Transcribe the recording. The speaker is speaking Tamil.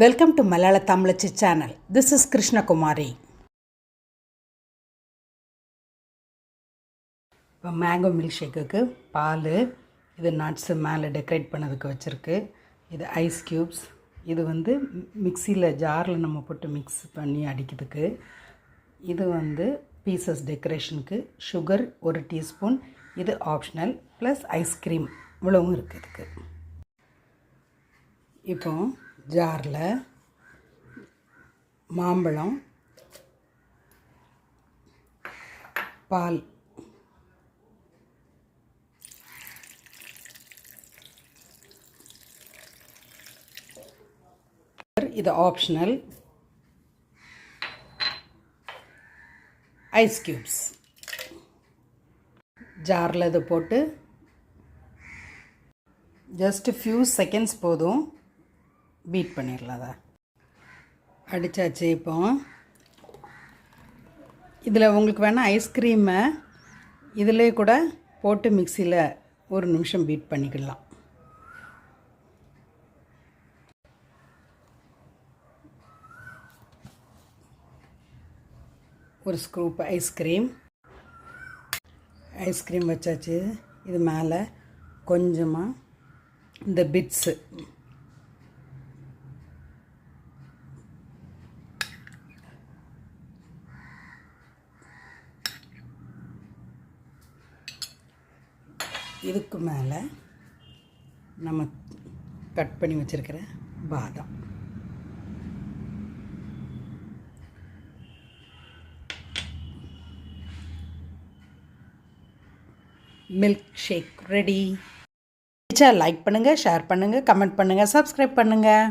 Welcome to Malayala Tamizhachi channel this is Krishnakumari இப்போ மேங்கோ மில்க் ஷேக்குக்கு பால் இது நட்ஸு மேலே டெக்கரேட் பண்ணதுக்கு வச்சுருக்கு. இது ஐஸ் க்யூப்ஸ் இது வந்து மிக்சியில் ஜாரில் நம்ம போட்டு மிக்ஸ் பண்ணி அடிக்கிறதுக்கு. இது வந்து பீசஸ் டெக்கரேஷனுக்கு சுகர் ஒரு டீஸ்பூன் இது ஆப்ஷனல் ப்ளஸ் ஐஸ்கிரீம் இவ்வளவும் இருக்குது இப்போது இப்போ ஜாரில் மாம்பழம் பால். இது ஆப்ஷனல் ஐஸ் க்யூப்ஸ் ஜாரில் இது போட்டு ஜஸ்ட் ஃபியூ செகண்ட்ஸ் போதும். பீட் பண்ணிடலாம் அதை அடித்தாச்சு இப்போ. இதில் உங்களுக்கு வேணால் ஐஸ்கிரீமை இதிலே கூட போட்டு மிக்சியில் ஒரு நிமிஷம் பீட் பண்ணிக்கலாம். ஒரு ஸ்க்ரூப் ஐஸ்கிரீம் ஐஸ்கிரீம் வச்சாச்சு. இது மேலே கொஞ்சமாக இந்த பிட்ஸு இதுக்கு மேலே நம்ம கட் பண்ணி வச்சுருக்கிற பாதாம். மில்க் ஷேக் ரெடி லைக் பண்ணுங்கள் ஷேர் பண்ணுங்கள் கமெண்ட் பண்ணுங்கள் சப்ஸ்கிரைப் பண்ணுங்கள்